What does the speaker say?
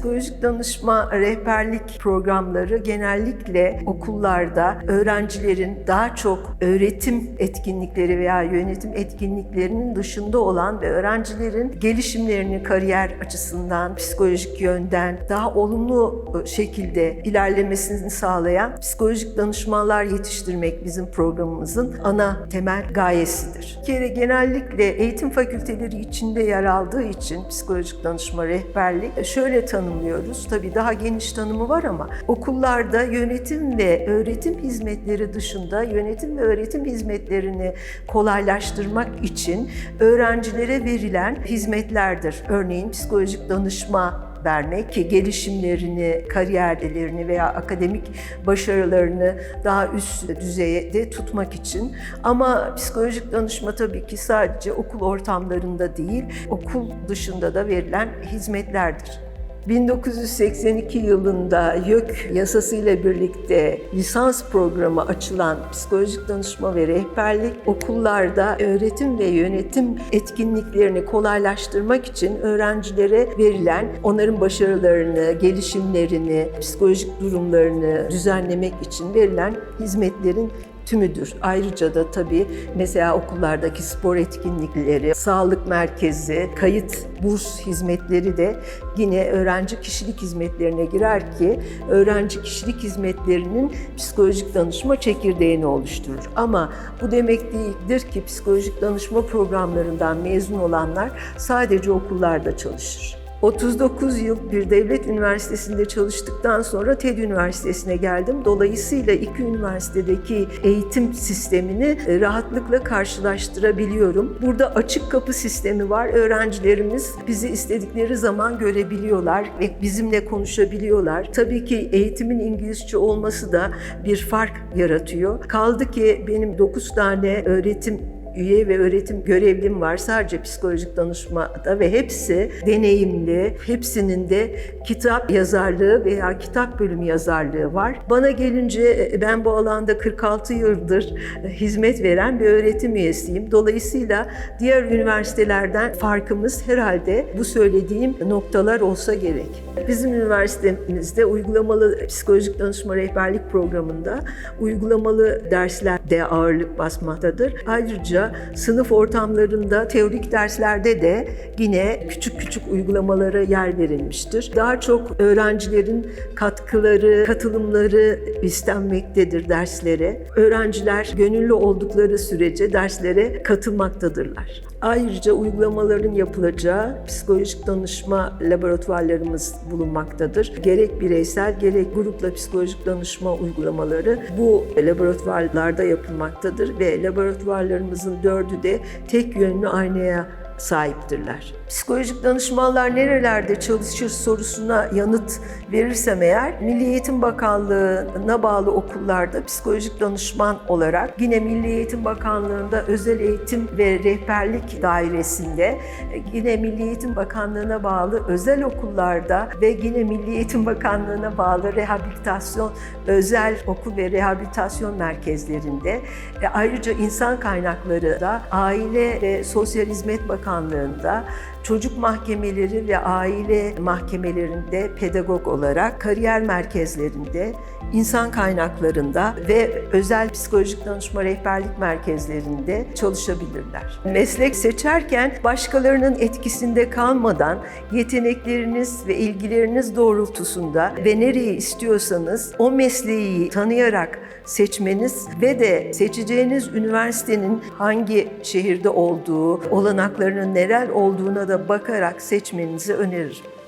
psikolojik danışma rehberlik programları genellikle okullarda öğrencilerin daha çok öğretim etkinlikleri veya yönetim etkinliklerinin dışında olan ve öğrencilerin gelişimlerini kariyer açısından, psikolojik yönden daha olumlu şekilde ilerlemesini sağlayan psikolojik danışmanlar yetiştirmek bizim programımızın ana temel gayesidir. Bir kere genellikle eğitim fakülteleri içinde yer aldığı için psikolojik danışma rehberlik şöyle tanımlıyoruz. Tabii daha geniş tanımı var ama okullarda yönetim ve öğretim hizmetleri dışında yönetim ve öğretim hizmetlerini kolaylaştırmak için öğrencilere verilen hizmetlerdir. Örneğin psikolojik danışma vermek ki gelişimlerini, kariyerlerini veya akademik başarılarını daha üst düzeyde tutmak için. Ama psikolojik danışma tabii ki sadece okul ortamlarında değil, okul dışında da verilen hizmetlerdir. 1982 yılında YÖK yasasıyla birlikte lisans programı açılan psikolojik danışma ve rehberlik okullarda öğretim ve yönetim etkinliklerini kolaylaştırmak için öğrencilere verilen onların başarılarını, gelişimlerini, psikolojik durumlarını düzenlemek için verilen hizmetlerin tümüdür. Ayrıca da tabii mesela okullardaki spor etkinlikleri, sağlık merkezi, kayıt burs hizmetleri de yine öğrenci kişilik hizmetlerine girer ki öğrenci kişilik hizmetlerinin psikolojik danışma çekirdeğini oluşturur. Ama bu demek değildir ki psikolojik danışma programlarından mezun olanlar sadece okullarda çalışır. 39 yıl bir devlet üniversitesinde çalıştıktan sonra TED Üniversitesi'ne geldim. Dolayısıyla iki üniversitedeki eğitim sistemini e, rahatlıkla karşılaştırabiliyorum. Burada açık kapı sistemi var. Öğrencilerimiz bizi istedikleri zaman görebiliyorlar ve bizimle konuşabiliyorlar. Tabii ki eğitimin İngilizce olması da bir fark yaratıyor. Kaldı ki benim 9 tane öğretim üye ve öğretim görevlim var sadece psikolojik danışmada ve hepsi deneyimli, hepsinin de kitap yazarlığı veya kitap bölümü yazarlığı var. Bana gelince e, ben bu alanda 46 yıldır e, hizmet veren bir öğretim üyesiyim. Dolayısıyla diğer üniversitelerden farkımız herhalde bu söylediğim noktalar olsa gerek. Bizim üniversitemizde uygulamalı psikolojik danışma rehberlik programında uygulamalı dersler de ağırlık basmaktadır. Ayrıca sınıf ortamlarında, teorik derslerde de yine küçük küçük uygulamalara yer verilmiştir. Daha çok öğrencilerin katkıları, katılımları istenmektedir derslere. Öğrenciler gönüllü oldukları sürece derslere katılmaktadırlar. Ayrıca uygulamaların yapılacağı psikolojik danışma laboratuvarlarımız bulunmaktadır. Gerek bireysel gerek grupla psikolojik danışma uygulamaları bu laboratuvarlarda yapılmaktadır ve laboratuvarlarımızın dördü de tek yönlü aynaya sahiptirler. Psikolojik danışmanlar nerelerde çalışır sorusuna yanıt verirsem eğer Milli Eğitim Bakanlığı'na bağlı okullarda psikolojik danışman olarak yine Milli Eğitim Bakanlığı'nda özel eğitim ve rehberlik dairesinde yine Milli Eğitim Bakanlığı'na bağlı özel okullarda ve yine Milli Eğitim Bakanlığı'na bağlı rehabilitasyon özel okul ve rehabilitasyon merkezlerinde ve ayrıca insan kaynakları da aile ve sosyal hizmet bakanlığında çocuk mahkemeleri ve aile mahkemelerinde pedagog olarak, kariyer merkezlerinde, insan kaynaklarında ve özel psikolojik danışma rehberlik merkezlerinde çalışabilirler. Meslek seçerken başkalarının etkisinde kalmadan yetenekleriniz ve ilgileriniz doğrultusunda ve nereyi istiyorsanız o mesleği tanıyarak seçmeniz ve de seçeceğiniz üniversitenin hangi şehirde olduğu, olanaklarının neler olduğuna da bakarak seçmenizi öneririm.